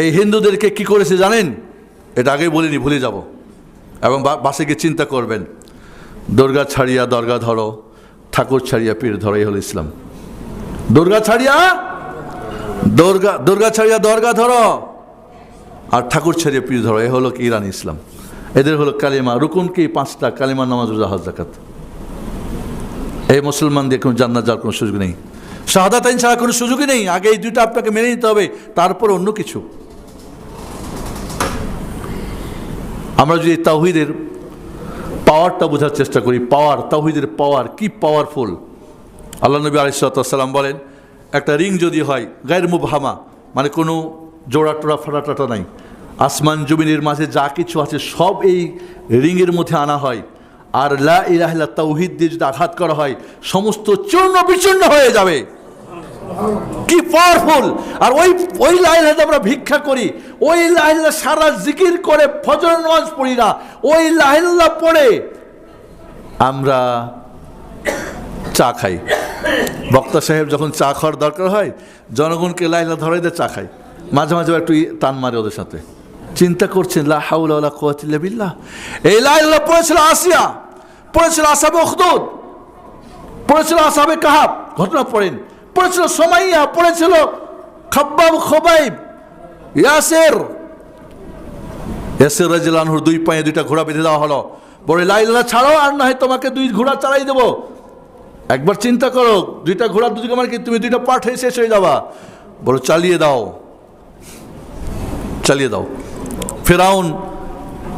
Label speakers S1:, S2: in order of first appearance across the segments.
S1: এই হিন্দুদেরকে কি করেছে জানেন? এটা আগেই বলিনি, ভুলে যাব। এবং বাসে গিয়ে চিন্তা করবেন, দুর্গা ছাড়িয়া দরগা ধরো, ঠাকুর ছাড়িয়া পীর ধরো, এই হলো ইসলাম। দুর্গা ছাড়িয়া? দুর্গা দুর্গা ছাড়িয়া দরগা ধরো, আর ঠাকুর ছাড়িয়া পীর ধরো, এ হলো কি ইরান ইসলাম। এদের হলো কালিমা, রুকুন কি? পাঁচটা, কালিমা, নামাজ, রোজা, হজ জাকাত এই মুসলমানদের কোনো জান্নাত যাওয়ার কোনো সুযোগ নেই। শাহাদাত আইন ছাড়া কোনো সুযোগই নেই। আগে এই দুইটা আপনাকে মেনে নিতে হবে, তারপর অন্য কিছু। আমরা যদি তাহিদের পাওয়ারটা বোঝার চেষ্টা করি পাওয়ার তাহিদের পাওয়ার কি পাওয়ারফুল আল্লাহ নবী আলিসাল্লাম বলেন, একটা রিং যদি হয়, গায়ের মুবহামা মানে কোনো জোড়া টোড়া ফাটা টাটা নাই। আসমান জমিনের মাঝে যা কিছু আছে, সব এই রিংয়ের মধ্যে আনা হয়। আর লা তাওহিদ দিয়ে যদি আঘাত করা হয়, সমস্ত চূর্ণ বিচূর্ণ হয়ে যাবে। কি পাওয়ারফুল আর ওই ওই লাইলাতে আমরা ভিক্ষা করি। ওই লাইলা সারা জিকির করে ফজর নামাজ পড়ি না। ওই লাইল্লা পড়ে। আমরা চা খাই। বক্তা সাহেব যখন চা খাওয়ার দরকার হয়, জনগণকে লাইলা ধরাই দিয়ে, চা খাই। মাঝে মাঝে একটু টান মারে ওদের সাথে। চিন্তা করছেন, লা হাউলা এই লাইলা পড়েছিল আসিয়া, পড়েছিল আসাবে উখদুদ, পড়েছিল আসাবে কাহাব। ঘটনা পড়েন। পড়েছিল সোমাইয়া, পড়েছিল খাব্বাব খোবাইব, ইয়াসের। ইয়াসের রাজিলানহুর দুই পায়ে দুইটা ঘোড়া বেঁধে দেওয়া হলো। বলে লাইলা ছাড়ো, আর না হয় তোমাকে দুই ঘোড়া চালাই দেবো। একবার চিন্তা করো, দুইটা ঘোড়া দুদিকে মানে কি, তুমি দুইটা পাঠ হয়ে শেষ হয়ে যাবা। বলো, চালিয়ে দাও। চালিয়ে দাও। ফেরাউন,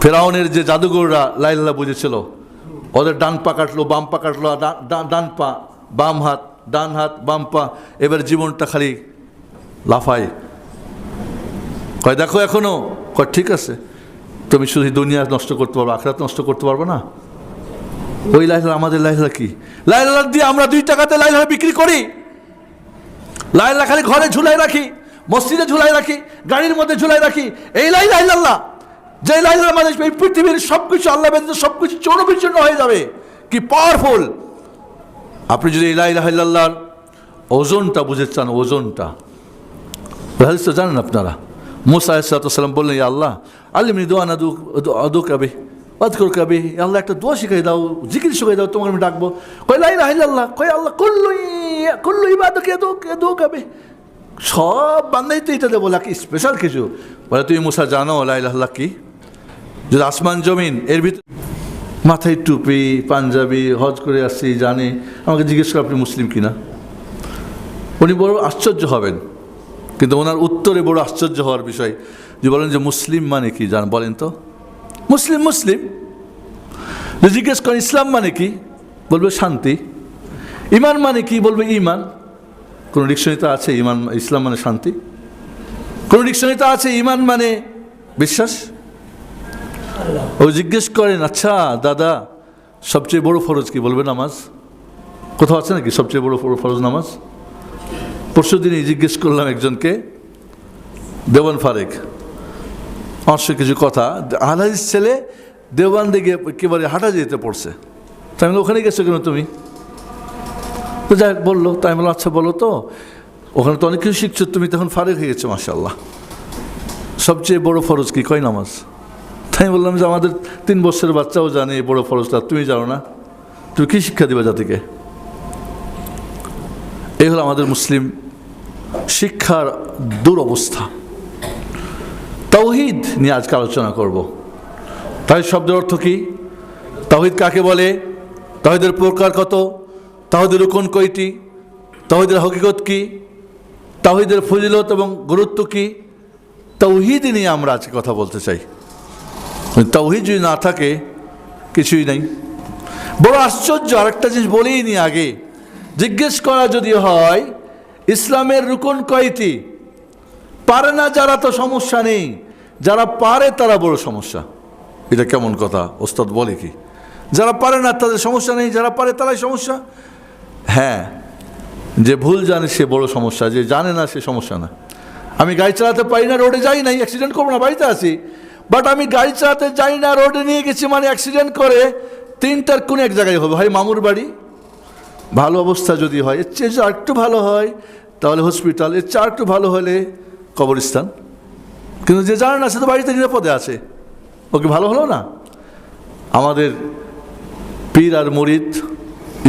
S1: ফেরাউনের যে জাদুঘররা লাইল্লা বুঝেছিল, ওদের ডান পা কাটলো, বাম পা কাটলো ডান পা, বাম হাত ডান হাত, বাম পা, এবার জীবনটা খালি লাফায়। কয়, দেখো এখনও? কয়, ঠিক আছে। তুমি শুধু দুনিয়া নষ্ট করতে পারব, আখরাত নষ্ট করতে পারবে না? ওই লাইলা আমাদের লাইলা কি? লাইলা দিয়ে আমরা দুই টাকাতে লাইলা বিক্রি করি। লাইলা খালি ঘরে ঝুলাই রাখি, মসজিদে ঝুলাই রাখি, গাড়ির মধ্যে ঝুলাই রাখি। এই লাই লাইল্লাহ যে লাইলার মানে এই পৃথিবীর সব কিছু আল্লাহ ব্যতীত সব কিছু চৌরবিচ্ছিন্ন হয়ে যাবে। কি পাওয়ারফুল আপনি যদি এই লাইলাহিল্লাহর ওজনটা বুঝে চান, ওজনটা। হাদিস তো জানেন আপনারা। মুসা আলাইসালাম বললেন, ইয়া আল্লাহ, আল্লিমনি দোয়া না দু কাবে অদকর কাবে আল্লাহ, একটা দোয়া শিখাই দাও, জিকির শিখাই দাও, তোমাকে আমি ডাকবো। কই রাহিল্লাহ কই আল্লাহ, কুল্লু কুল্লু ইবাদক এদো এদো কাবে সব বান্দাই তো এটা দেবো কি স্পেশাল কিছু। বলে, তুমি মুসা জানো লাইলাহ কি? যদি আসমান জমিন, এর ভিতর মাথায় টুপি, পাঞ্জাবি, হজ করে আসছি, জানে। আমাকে জিজ্ঞেস করে, আপনি মুসলিম কিনা? উনি বড় আশ্চর্য হবেন। কিন্তু ওনার উত্তরে বড় আশ্চর্য হওয়ার বিষয়, যে বলেন যে মুসলিম মানে কি? জান, বলেন তো। মুসলিম মুসলিম। জিজ্ঞেস করেন, ইসলাম মানে কি? বলবে শান্তি। ইমান মানে কি? বলবে ইমান। কোন ডিকশনারিতে আছে, ইমান, ইসলাম মানে শান্তি। কোন ডিকশনারিতে আছে, ইমান মানে বিশ্বাস। ও জিজ্ঞেস করেন আচ্ছা দাদা, সবচেয়ে বড় ফরজ কি? বলবে নামাজ। কোথাও আছে নাকি সবচেয়ে বড় ফর- ফরজ নামাজ? পরশু দিনই জিজ্ঞেস করলাম একজনকে, দেওয়ান ফারেক। আমার সঙ্গে কিছু কথা আলহাদিস ছেলে দেওয়ান দিকে একেবারে হাঁটা যেতে পড়ছে। তাই আমি ওখানে গেছো কেন তুমি? তো যাই বলল তাই আমি বললাম আচ্ছা বলো তো, ওখানে তো অনেক কিছু শিখছো, তুমি তখন ফারেক হয়ে গেছো মাসাল্লাহ সবচেয়ে বড় ফরজ কি? কয় নামাজ? আমি বললাম যে আমাদের তিন বছরের বাচ্চাও জানে এই বড় ফরজটা তুমি জানো না? তুমি কী শিক্ষা দিবে জাতিকে? এই হলো আমাদের মুসলিম শিক্ষার দুরবস্থা। তৌহিদ নিয়ে আজকে আলোচনা করব। তাই শব্দের অর্থ কি? তৌহিদ কাকে বলে? তহিদের প্রকার কত? তহিদের কোন কয়টি? তহিদের হকিকত কি? তহিদের ফজিলত এবং গুরুত্ব কি? তৌহিদ নিয়ে আমরা আজকে কথা বলতে চাই। তৌহিদ যদি না থাকে, কিছুই নেই। বড় আশ্চর্য আরেকটা জিনিস বলেই নি আগে। জিজ্ঞেস করা যদি হয়, ইসলামের রুকন কয়টি? পারে না যারা তো সমস্যা নেই, যারা পারে তারা বড় সমস্যা। এটা কেমন কথা? ওস্তাদ বলে কি? যারা পারে না তাদের সমস্যা নেই, যারা পারে তারাই সমস্যা। হ্যাঁ যে ভুল জানে সে বড় সমস্যা, যে জানে না সে সমস্যা না। আমি গাড়ি চালাতে পারি না, রোডে যাই নাই অ্যাক্সিডেন্ট করব না, বাড়িতে আছি। বাট আমি গাড়ি চালাতে যাই না, রোডে নিয়ে গেছি মানে অ্যাক্সিডেন্ট করে, তিনটার কোন এক জায়গায় হবে? হয় মামুর বাড়ি? ভালো অবস্থা যদি হয়, এর চেয়ে যদি আরেকটু ভালো হয়, তাহলে হসপিটাল এর চেয়ে আরেকটু ভালো হলে কবরস্থান। কিন্তু যে জানে না, সে তো বাড়িতে নিরাপদে আছে। ওকে ভালো হলো না? আমাদের পীর আর মরিদ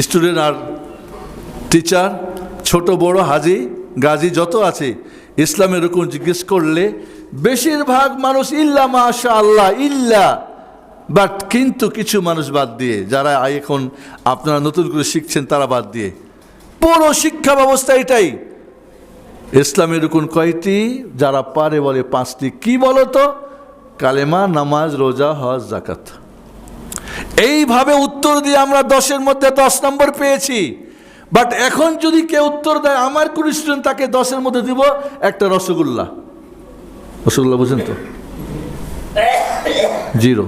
S1: স্টুডেন্ট আর টিচার ছোট, বড়, হাজি, গাজী, যত আছে, ইসলামের রকম জিজ্ঞেস করলে বেশিরভাগ মানুষ ইল্লা মাশা আল্লাহ ইল্লা। বাট কিন্তু কিছু মানুষ বাদ দিয়ে, যারা এখন আপনারা নতুন করে শিখছেন তারা বাদ দিয়ে। পুরো শিক্ষা ব্যবস্থা এটাই। ইসলামের রুকুন কয়টি? যারা পারে বলে পাঁচটি। কি বলো তো কালেমা, নামাজ, রোজা, হজ জাকাত এইভাবে উত্তর দিয়ে আমরা দশের মধ্যে দশ নম্বর পেয়েছি। বাট এখন যদি কেউ উত্তর দেয়, আমার কোন স্টুডেন্ট তাকে দশের মধ্যে দিব একটা রসগোল্লা। রসগোল্লা বুঝেন তো? জিরো।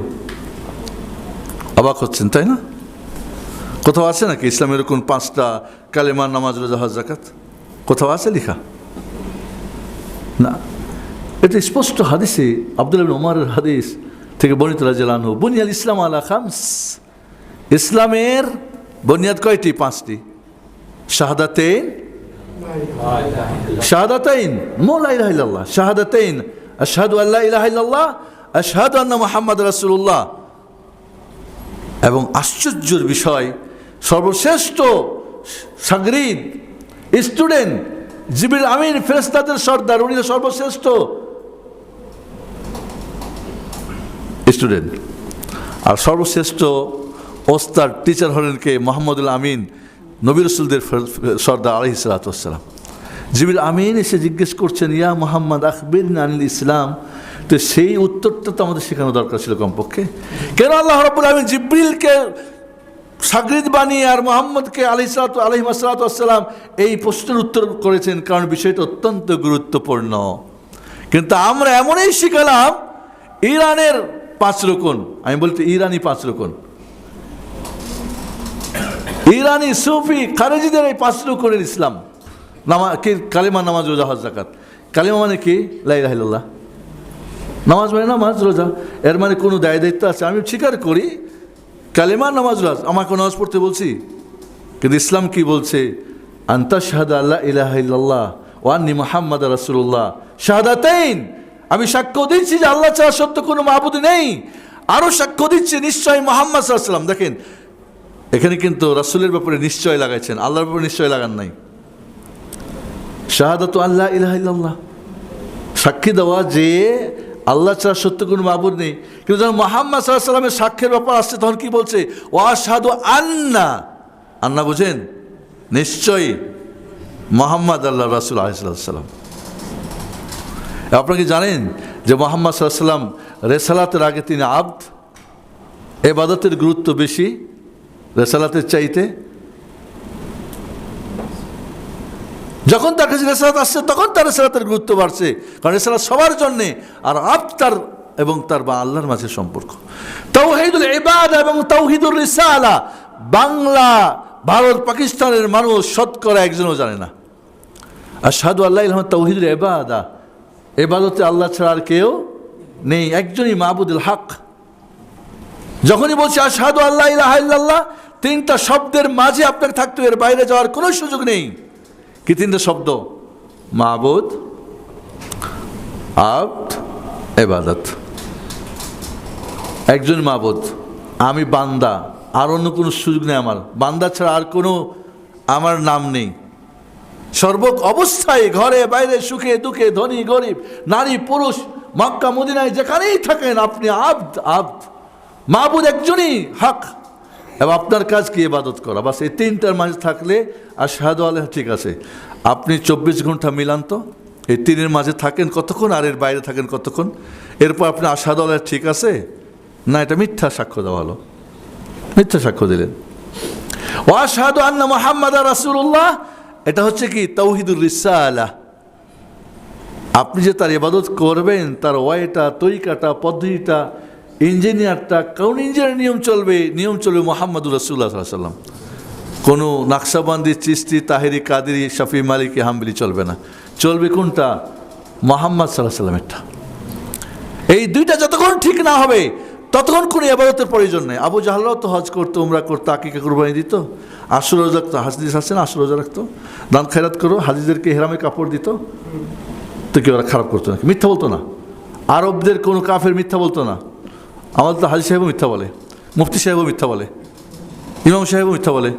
S1: অবাক হচ্ছেন, তাই না? কোথাও আছে নাকি ইসলামের কোন পাঁচটা কালেমার নামাজ, রোজা, হজ জাকাত কোথাও আছে লিখা? না। এটা স্পষ্ট হাদিসে আব্দুল ওমরের হাদিস থেকে বর্ণিত রাজিয়ালানহু বুনিয়াল ইসলাম আলা খামস। ইসলামের বুনিয়াদ কয়টি? পাঁচটি। শাহাদাতেন শাহাদাতাইন? মো লা ইলাহা ইল্লাল্লাহ। শাহাদাতাইন? আশহাদু আল্লা ইলাহা ইল্লাল্লাহ, আশহাদু আন্না মোহাম্মদ রাসূলুল্লাহ। এবং আশ্চর্যের বিষয়, সর্বশ্রেষ্ঠ সাগরিদ স্টুডেন্ট জিবির আমিন ফেরেস্তাদের সর্দার, উনি সর্বশ্রেষ্ঠ স্টুডেন্ট। আর সর্বশ্রেষ্ঠ ওস্তাদ, টিচার হলেন কে? মোহাম্মদুল আমিন, নবী রসুলদের সর্দার আলহি জিবির আমিন এসে জিজ্ঞেস করছেন, ইয়া মোহাম্মদ আখবির আনিল ইসলাম। তো সেই উত্তরটা তো আমাদের শেখানো দরকার ছিল কমপক্ষে। কেন আল্লাহ রব্বুল আমিন জিব্রিলকে সাগরিদ বানিয়ে আর মোহাম্মদকে আলি সালাত আলহিম সালাতাম এই প্রশ্নের উত্তর করেছেন? কারণ বিষয়টা অত্যন্ত গুরুত্বপূর্ণ। কিন্তু আমরা এমনই শিখালাম, ইরানের পাঁচ রকম আমি বলতে ইরানি পাঁচ রকম ইরানি সুফি খারেজিদের এই পাঁচ রকমের ইসলাম। নামা, কি কালিমা নামাজ রোজা, হজ জাকাত কালিমা মানে কি? লাইলাহিল্লাহ নামাজ মানে নামাজ, রোজা। এর মানে কোনো দায় দায়িত্ব আছে। আমি স্বীকার করি, কালেমা, নামাজ, রাজ। আমাকে নামাজ পড়তে বলছি? কিন্তু ইসলাম কি বলছে? আন্তা শাহাদ আল্লাহ ইলাহ ওয়ান্নি মোহাম্মদ রাসুল্লাহ শাহাদাতেইন! আমি সাক্ষ্য দিচ্ছি যে আল্লাহ ছাড়া সত্য কোনো মাহবুদ নেই। আরও সাক্ষ্য দিচ্ছি নিশ্চয় মোহাম্মদ সাল্লাম দেখেন, এখানে কিন্তু রাসুলের ব্যাপারে নিশ্চয় লাগাইছেন। আল্লাহর ব্যাপারে নিশ্চয় লাগান নাই। শাহাদাত আল্লাহ ইলাহ ইল্লাল্লাহ। সাক্ষী দেওয়া যে আল্লাহ ছাড়া সত্য কোনো মাবুদ নেই। কিন্তু যখন মোহাম্মদ সাল্লাহ সাল্লামের সাক্ষ্যের ব্যাপার আসছে, তখন কি বলছে? ওয়াসাদু আন্না। আন্না বুঝেন? নিশ্চয়ই মোহাম্মদ আল্লাহ রাসুল আলাইসাল্লাম আপনারা কি জানেন যে মোহাম্মদ সাল্লাহ সাল্লাম রেসালাতের আগে তিনি আব্দ, এবাদতের গুরুত্ব বেশি, রেসালাতের চাইতে যখন তার কাছে রেসালাত আসছে, তখন তার রেসালাতের গুরুত্ব বাড়ছে। কারণ রেসালাত সবার জন্যে আর আপ তার এবং তার বা আল্লাহর মাঝে সম্পর্ক। তৌহিদুল ইবাদ এবং তৌহিদুল রিসালা বাংলা, ভারত, পাকিস্তানের মানুষ শতকরা একজনও জানে না। আর সাধু আল্লাহ ইহমদ তৌহিদুল এবাদা এবাদতে আল্লাহ ছাড়া আর কেউ নেই। একজনই মাহবুদুল হক। যখনই বলছে আশহাদু আল্লাহ ইলাহা তিনটা শব্দের মাঝে আপনাকে থাকতে এর বাইরে যাওয়ার কোনো সুযোগ নেই। কি তিনটে শব্দ, মাবুদ, আব্দ, এবাদত। একজন মাবুদ, আমি বান্দা, আর অন্য কোনো সুযোগ নেই আমার। বান্দা ছাড়া আর কোনো আমার নাম নেই। সর্ব অবস্থায় ঘরে বাইরে সুখে দুঃখে ধনী গরিব, নারী পুরুষ, মক্কা মদিনায় যেখানেই থাকেন আপনি আব্দ আব্দ। মাহবুদ একজনই হক। এবং আপনার কাজ কি? ইবাদত করা। বাস এই তিনটার মাঝে থাকলে আর শাহাদ আলহ ঠিক আছে। আপনি চব্বিশ ঘণ্টা মিলান তো। এই তিনের মাঝে থাকেন কতক্ষণ আর এর বাইরে থাকেন কতক্ষণ? এরপর আপনি আশাদ আলহ ঠিক আছে? না, এটা মিথ্যা সাক্ষ্য দেওয়া হলো। মিথ্যা সাক্ষ্য দিলেন। ও আশাহাদু আন্না মোহাম্মদ রাসুল্লাহ এটা হচ্ছে কি? তৌহিদুর রিসালাহ আপনি যে তার ইবাদত করবেন, তার ওয়াইটা, তরিকাটা, পদ্ধতিটা ইঞ্জিনিয়ারটা কোন ইঞ্জিনিয়ার নিয়ম চলবে নিয়ম চলবে মোহাম্মদুর রসুল্লাহ সাল্লাম কোনো নাকশাবান্দি চিস্তি তাহেরি, কাদেরি, শফি, মালিকি, হাম্বলি চলবে না। চলবে কোনটা? মোহাম্মদ সাল্লাহ সাল্লামেরটা এই দুইটা যতক্ষণ ঠিক না হবে, ততক্ষণ কোনো এবাদতের প্রয়োজন নেই। আবু জাহাল্লাও তো হজ করতো, উমরা করতো, আকিকে কুরবানি দিত। আশুর রোজা রাখতো হাজিদিস আসছে না, আশুর রোজা রাখতো? দান খেরাত করো হাজিদেরকে হেরামে কাপড় দিত। তো কেউ ওরা খারাপ করতো না মিথ্যা বলতো না। আরবদের কোনো কাফের মিথ্যা বলতো না। আমাদের তো হাজি সাহেবও মিথ্যা বলে, মুফতি সাহেবও মিথ্যা বলে, ইমাম সাহেবও মিথ্যা বলে।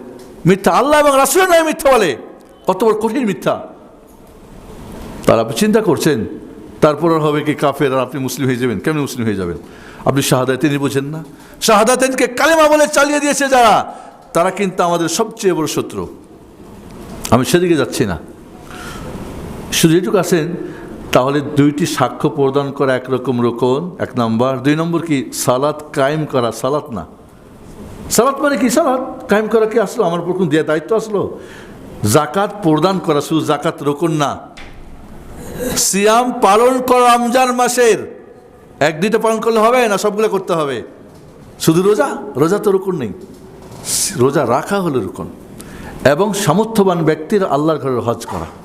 S1: মিথ্যা আল্লাহ এবং রাসুলের নয় মিথ্যা বলে, কত বড় কঠিন মিথ্যা। তার আপনি চিন্তা করছেন, তারপর হবে কি কাফের আর আপনি মুসলিম হয়ে যাবেন? কেমন মুসলিম হয়ে যাবেন? আপনি শাহাদা তিনি বোঝেন না। শাহাদা তিনকে কালেমা বলে চালিয়ে দিয়েছে যারা, তারা কিন্তু আমাদের সবচেয়ে বড় শত্রু। আমি সেদিকে যাচ্ছি না। শুধু এটুকু আছেন তাহলে দুইটি সাক্ষ্য প্রদান করা একরকম রোকন, এক নম্বর। দুই নম্বর কি? সালাত কায়েম করা, সালাত না। সালাত মানে কি? সালাত কায়েম করা কি আসলো? আমার উপর কোন দেওয়া দায়িত্ব আসলো? জাকাত প্রদান করা, শুধু জাকাত রোকন না। সিয়াম পালন করা রমজান মাসের। এক, দুইটা পালন করলে হবে না সবগুলো করতে হবে? শুধু রোজা? রোজা তো রুকুন নেই। রোজা রাখা হলো রুকুন। এবং সামর্থ্যবান ব্যক্তির আল্লাহর ঘরের হজ করা।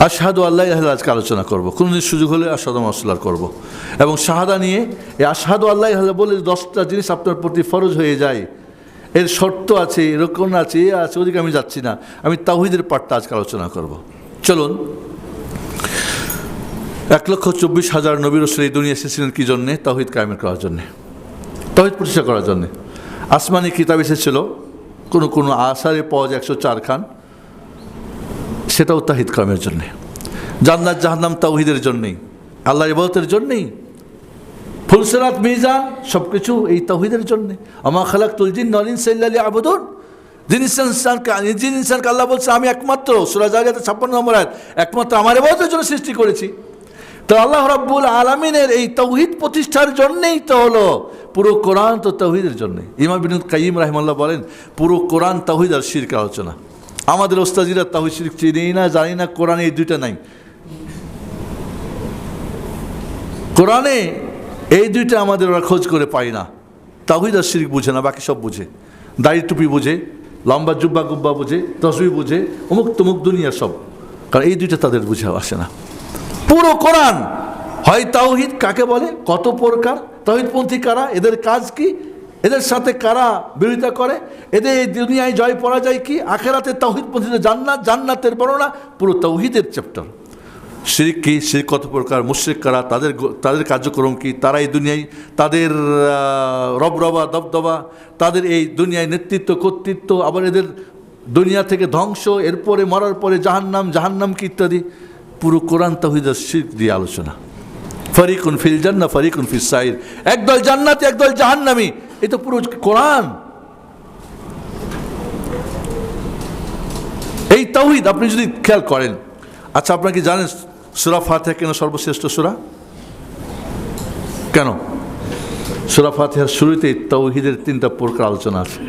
S1: আশহাদু আল্লাহ ইলাহা আজকে আলোচনা করব। কোনোদিন সুযোগ হলে আশহাদু মাসলার করব। এবং শাহাদা নিয়ে এই আশহাদু আল্লাহ ইলাহা বলে দশটা জিনিস আপনার প্রতি ফরজ হয়ে যায়। এর শর্ত আছে এরকম আছে, এ আছে, ওদিকে আমি যাচ্ছি না। আমি তাহিদের পাঠটা আজকে আলোচনা করব। চলুন। এক লক্ষ চব্বিশ হাজার নবীর রসুল এই দুনিয়া এসেছিলেন কী জন্যে? তাহিদ কায়েমের করার জন্যে। তাহিদ প্রতিষ্ঠা করার জন্যে। আসমানি কিতাব এসেছিল। কোনো কোনো আসারে পাওয়া যায় একশো চার খান। সেটাও তাহিদ কামের জন্যে। জান্নাত, জাহান্নাম তাওহিদের জন্যেই আল্লাহ ইবাদতের জন্যেই। ফুলসেরাত মিজান সব কিছু এই তাহিদের জন্যে। আমা খালাক তুলজিন নলিন সাল্লালি আবুদুন যিনি ইনসানকে যিনি ইনসানকে আল্লাহ বলছে, আমি একমাত্র সুরাজ আজাতে ছাপ্পান্ন নম্বর আয়াত, একমাত্র আমার ইবাদতের জন্য সৃষ্টি করেছি। তো আল্লাহ রাব্বুল আলমিনের এই তৌহিদ প্রতিষ্ঠার জন্যেই তো হলো পুরো কোরআন তো তৌহিদের জন্যে। ইমাম বিন কাইম রাহিমাল্লাহ বলেন, পুরো কোরআন তৌহিদ আর শিরক আলোচনা। আমাদের ওস্তাজিরা তাহিদ শিরক চিনি না, জানি না, কোরআনে এই দুইটা নাই। কোরআনে এই দুইটা আমাদের ওরা খোঁজ করে পাই না। তাহিদ আর শিরিক বুঝে না, বাকি সব বুঝে। দাড়ি টুপি বুঝে, লম্বা জুব্বা গুব্বা বুঝে, তসবি বুঝে, অমুক তমুক দুনিয়া সব। কারণ এই দুইটা তাদের বুঝে আসে না। পুরো কোরআন হয় তাওহিদ কাকে বলে? কত প্রকার? তাহিদপন্থী কারা? এদের কাজ কি? এদের সাথে কারা বিরোধিতা করে? এদের এই দুনিয়ায় জয় পরাজয় কি? আখেরাতে তাওহিদপন্থীদের জান্নাত, জান্নাতের বর্ণনা, পুরো তৌহিদের চ্যাপ্টার শিরিক কি? শিরিক কত প্রকার? মুশ্রিক কারা? তাদের তাদের কার্যক্রম কি? তারা এই দুনিয়ায় তাদের রবরবা, দবদবা, তাদের এই দুনিয়ায় নেতৃত্ব, কর্তৃত্ব, আবার এদের দুনিয়া থেকে ধ্বংস, এরপরে মরার পরে জাহান্নাম জাহান্নাম কি ইত্যাদি? পুরো কোরআন তহিদের শির্ক দিয়ে আলোচনা। ফরিকুন ফিল জান্না ফরিকুন ফিল সাইর। একদল জান্নাতি, একদল জাহান্নামি। এই তো পুরো কোরআন। এই তৌহিদ, আপনি যদি খেয়াল করেন। আচ্ছা আপনারা কি জানেন সুরা ফাতিহা কেন সর্বশ্রেষ্ঠ সুরা? কেন? সুরা ফাতিহার শুরুতেই তৌহিদের তিনটা প্রকার আলোচনা আছে।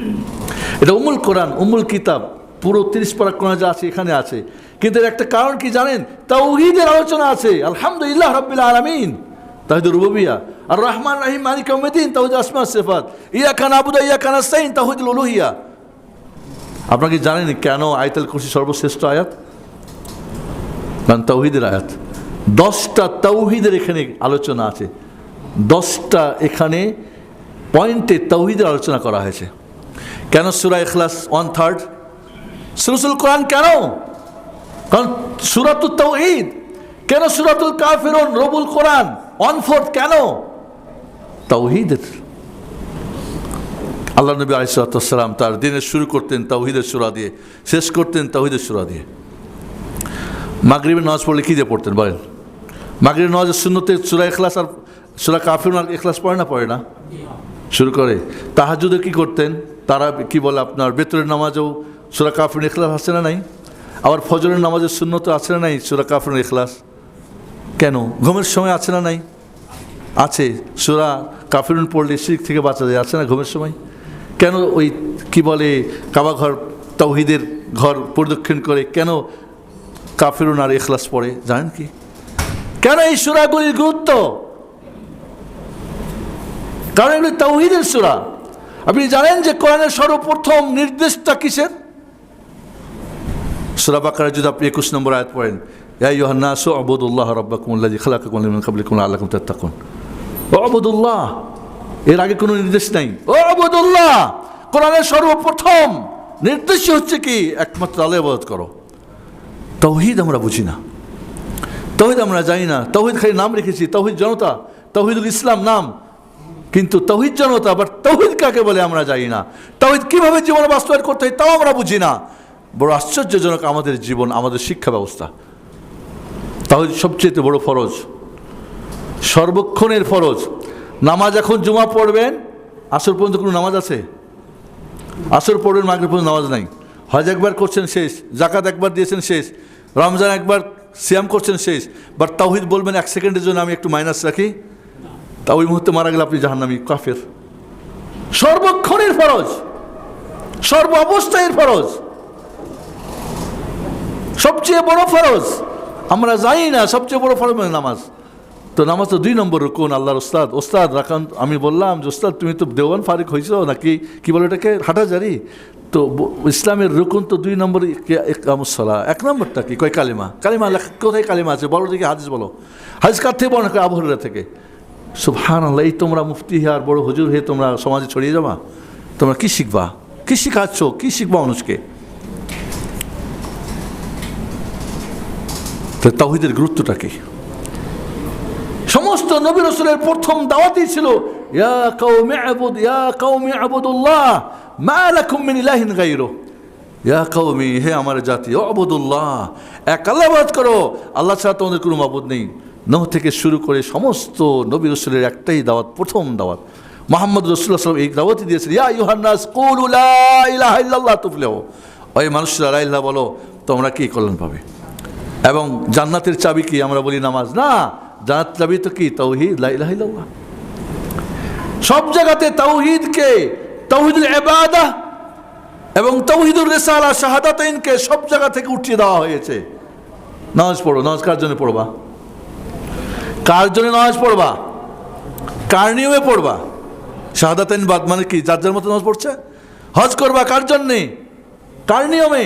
S1: এটা উমুল কোরআন, উমুল কিতাব। পুরো তিরিশ পারা কোরআন যা আছে এখানে আছে। কিন্তু এর একটা কারণ কি জানেন? তৌহিদের আলোচনা আছে। আলহামদুলিল্লাহ রব্বিল আলামিন। তাহিদুর রুবিয়া আর রহমান রহিম মালিক উম্মদিন তাহিদ আসমা সিফাত। ইয়া খান আবুদা ইয়া খান আস্তাইন তাহিদুল উলুহিয়া। আপনারা কি জানেন কেন আয়তাল কুরসি সর্বশ্রেষ্ঠ আয়াত? কারণ তৌহিদের আয়াত। দশটা তৌহিদের এখানে আলোচনা আছে। দশটা এখানে পয়েন্টে তৌহিদের আলোচনা করা হয়েছে। কেন সুরা এখলাস ওয়ান থার্ড? সুরসুল কোরআন কেন? কারণ সুরাতুল তৌহিদ কেন সুরাতুল কাফিরুন? রবুল কোরআন। ওয়ান ফোর্থ কেন? তৌহিদের আল্লাহ নবী আলিসাল্লাম তার দিনের শুরু করতেন তাওহিদের সুরা দিয়ে, শেষ করতেন তাওহিদের সুরা দিয়ে। মাগরিবের নামাজ পড়লে কী দিয়ে পড়তেন বলেন? মাগরিবের নামাজের শূন্যতে সুরা এখলাস আর সুরা কাফির এখলাস পড়ে না পড়ে না? শুরু করে। তাহাজুদে কি করতেন? তারা কি বলে আপনার? বেতরের নামাজেও সুরা কাফির এখলাস আছে না নাই? আবার ফজরের নামাজের শূন্যত আছে না নাই সুরা কাফির এখলাস কেন? ঘুমের সময় আছে না নাই? আছে। সুরা কাফিরুন পড়লে শিখ থেকে বাঁচা যায়, আছে না ঘুমের সময়? কেন ওই কি বলে কাবা ঘর তৌহিদের ঘর প্রদক্ষিণ করে কেন কাফিরুন আর এখলাস পড়ে? জানেন কি? কেন এই সুরাগুলির গুরুত্ব? কারণ এগুলি তৌহিদের সুরা। আপনি জানেন যে কোরআনের সর্বপ্রথম নির্দেশটা কিসের? সুরা বাকারা যদি আপনি একুশ নম্বর আয়াত পড়েন ইয়া ইউহান্না সো আবুদুল্লাহ রব্বাকুমুল্লাহ খালাকাকুম মিন কাবলিকুম আল্লাকুম তাত্তাকুন ও আবুদুল্লাহ এর আগে কোনো নির্দেশ নাই। ও আবুদুল্লাহ কোরআনের সর্বপ্রথম নির্দেশ হচ্ছে কি? একমাত্র আল্লাহ ইবাদত করো। তৌহিদ আমরা বুঝি না। তহিদ আমরা জানি না। তহিদ খালি নাম রেখেছি। তহিদ জনতা। তহিদুল ইসলাম নাম। কিন্তু তহিদ জনতা বাট তহিদ কাকে বলে আমরা জানি না। তহিদ কীভাবে জীবনে বাস্তবায়ন করতে হয় তাও আমরা বুঝি না। বড় আশ্চর্যজনক আমাদের জীবন, আমাদের শিক্ষা ব্যবস্থা তাহলে সবচেয়ে বড় ফরজ, সর্বক্ষণের ফরজ, নামাজ এখন জুমা পড়বেন, আসর পর্যন্ত কোনো নামাজ আছে? আসর পড়বেন, মাগরিব পর্যন্ত নামাজ নাই। হজ একবার করছেন, শেষ। জাকাত একবার দিয়েছেন, শেষ। রমজান একবার সিয়াম করছেন, শেষ। বাট তাওহিদ বলবেন এক সেকেন্ডের জন্য আমি একটু মাইনাস রাখি। তা ওই মুহূর্তে মারা গেলে আপনি জাহান্নামি কাফের। সর্বক্ষণের ফরজ, সর্ব অবস্থায় ফরজ। সবচেয়ে বড় ফরজ। আমরা জানি না সবচেয়ে বড় ফরজ মানে নামাজ। তো নামাজ তো দুই নম্বর রুকুন, আল্লাহর ওস্তাদ। ওস্তাদ, রাখান, আমি বললাম যে, ওস্তাদ, তুমি তো দেওয়ান ফারিক হয়েছ নাকি? কি বলো এটাকে? হাঁটাজারি? তো ইসলামের রুকুন তো দুই নম্বর কামসলা এক নম্বরটা কি? কয় কালিমা? কালিমা কোথায় কালিমা আছে? বলো দেখি, হাদিস বলো। হাদিস কার থেকে বলো? আবহরা থেকে? সুবহান আল্লাহ এই তোমরা মুফতি হে আর বড় হুজুর হয়ে তোমরা সমাজে ছড়িয়ে যাবা। তোমরা কি শিখবা? কী শিখাচ্ছ? কী শিখবা মানুষকে? তাহিদের গুরুত্বটা কি? সমস্ত নবী রসুলের প্রথম দাওয়াতই ছিল, ইয়া কওমি আবুদ ইয়া কওমি আবুদুল্লাহ মা লাকুম মিন ইলাহিন গায়রু ইয়া কওমি, হে আমার জাতি ও আবুদুল্লাহ এক আল্লাহবাদ করো, আল্লাহ ছাড়া তোমাদের কোনো মাবুদ নেই। নহ থেকে শুরু করে সমস্ত নবী রসুলের একটাই দাওয়াত, প্রথম দাওয়াত। মোহাম্মদ রসুল্লাহ সাল্লাম এই দাওয়াতই দিয়েছেন, ইয়া ইউহান্নাস কুলু লা ইলাহা ইল্লাল্লাহ তুফলিহু। ওই মানুষরা, লা ইলাহা বলো, তোমরা কি কল্যাণ পাবে? এবং জান্নাতের চাবি কি? আমরা বলি নামাজ। না জান্নাত চাবি তো কি? তৌহিদ লা ইলাহা ইল্লাল্লাহ। সব জায়গাতে তৌহিদকে তৌহিদুল ইবাদা এবং তৌহিদুর রিসালা, শাহাদাতাইনকে সব জায়গা থেকে উঠিয়ে দেওয়া হয়েছে। নামাজ পড়ো। নামাজ কার জন্য পড়বা? কার জন্য নামাজ পড়বা? কার নিয়মে পড়বা? শাহাদাতাইন বাদ মানে কি? যার যার মতো নামাজ পড়ছে? হজ করবা কার জন্যে? কার নিয়মে?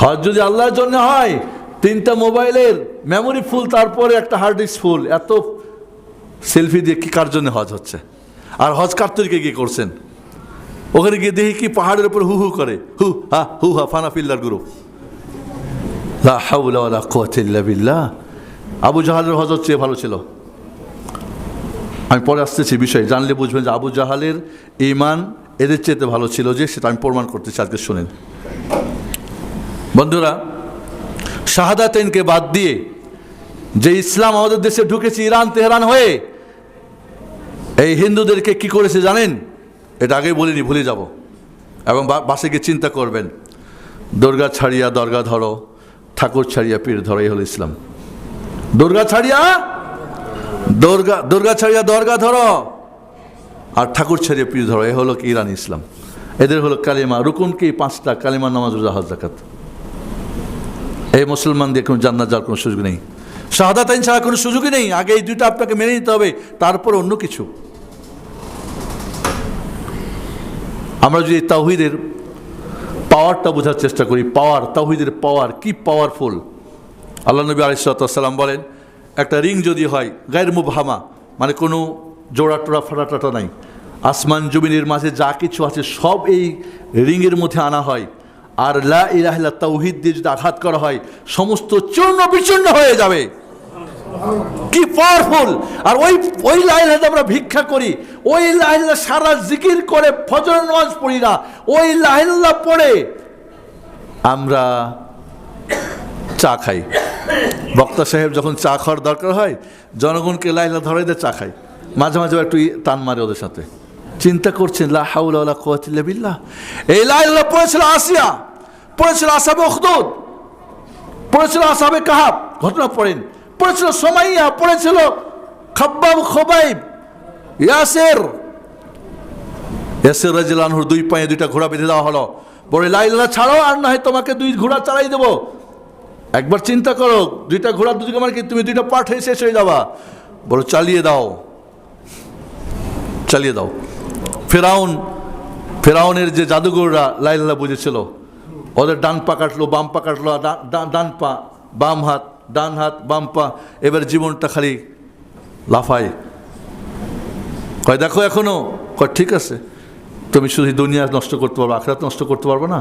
S1: হজ যদি আল্লাহর জন্য হয়, তিনটা মোবাইলের মেমোরি ফুল তারপরে একটা হার্ড ডিস্ক ফুল এত সেলফি দিয়ে কি কার জন্য হজ হচ্ছে? আর হজ কার তরিকে গিয়ে করছেন? ওখানে গিয়ে দেখি কি পাহাড়ের উপর হু হু করে, হু, হা হু, হা, ফানা ফিল্লার গুরু। লা হাওলা ওয়ালা ইল্লা বিল্লাহ। আবু জাহালের হজ চেয়ে ভালো ছিল। আমি পরে আসতেছি বিষয়, জানলে বুঝবেন যে আবু জাহালের ইমান এদের চেয়ে ভালো ছিল যে, সেটা আমি প্রমাণ করতেছি আজকে শুনেন। বন্ধুরা, শাহাদাতেনকে বাদ দিয়ে যে ইসলাম আমাদের দেশে ঢুকেছে ইরান, তেহরান হয়ে, এই হিন্দুদেরকে কি করেছে জানেন? এটা আগেই বলিনি, ভুলে যাব। এবং বাসে গিয়ে চিন্তা করবেন, দুর্গা ছাড়িয়া দরগা ধরো, ঠাকুর ছাড়িয়া পীর ধরো, এই হলো ইসলাম। দুর্গা ছাড়িয়া, দুর্গা দুর্গা ছাড়িয়া দরগা ধরো, আর ঠাকুর ছাড়িয়া পীর ধরো, এ হলো কি ইরান ইসলাম। এদের হলো কালিমা, রুকুন কি পাঁচটা? কালিমা, নামাজ, রোজা জাকাত এই মুসলমানদের কোনো জান্নাত যাওয়ার কোনো সুযোগ নেই। শাহাদাত আইন ছাড়া কোনো সুযোগই নেই। আগে এই দুইটা আপনাকে মেনে নিতে হবে, তারপর অন্য কিছু। আমরা যদি তাহিদের পাওয়ারটা বোঝার চেষ্টা করি, পাওয়ার তাহিদের পাওয়ার, কি পাওয়ারফুল? আল্লাহ নবী আলিসাল্লাম বলেন, একটা রিং যদি হয়, গায়ের মুবহামা মানে কোনো জোড়া টোড়া ফাটা টাটা নাই। আসমান জমিনের মাঝে যা কিছু আছে, সব এই রিংয়ের মধ্যে আনা হয়। আর লা ইলাহিল্লা তাওহিদ দিয়ে যদি আঘাত করা হয়, সমস্ত চূর্ণ বিচূর্ণ হয়ে যাবে। কি পাওয়ারফুল আর ওই ওই লাইলাতে আমরা ভিক্ষা করি, ওই লাইলা সারা জিকির করে ফজর নামাজ পড়ি না, ওই লাইল্লা পড়ে আমরা চা খাই। বক্তা সাহেব যখন চা খাওয়ার দরকার হয়, জনগণকে লাইলা ধরাই দিয়ে, চা খাই। মাঝে মাঝে একটু টান মারে ওদের সাথে। চিন্তা করছেন, লা হাউলা ওয়ালা কুওয়াতা ইল্লা বিল্লাহ। এই লাইলা পড়েছিল আসিয়া, পড়েছিল আসাবে উখদুদ, পড়েছিল আসাবে কাহাব, ঘটনা পড়েন। পড়েছিল সোমাইয়া, পড়েছিল খাব্বাব খোবাইব, ইয়াসের। ইয়াসের রাজিলানহুর দুই পায়ে দুইটা ঘোড়া বেঁধে দেওয়া হলো। বলে লাইলা ছাড়ো, আর না হয় তোমাকে দুই ঘোড়া চালাই দেবো। একবার চিন্তা করো, দুইটা ঘোড়া দুদিকে মানে কি, তুমি দুইটা পাঠ হয়ে শেষ হয়ে যাবা। বলো, চালিয়ে দাও। চালিয়ে দাও। ফেরাউন, ফেরাউনের যে জাদুঘররা লাইল্লা বুঝেছিল, ওদের ডান পা কাটলো, বাম পা কাটলো ডান পা, বাম হাত, ডান হাত, বাম পা, এবার জীবনটা খালি লাফায়। কয়, দেখো এখনও? কয়, ঠিক আছে, তুমি শুধু দুনিয়া নষ্ট করতে পারব, আখরাত নষ্ট করতে পারব না।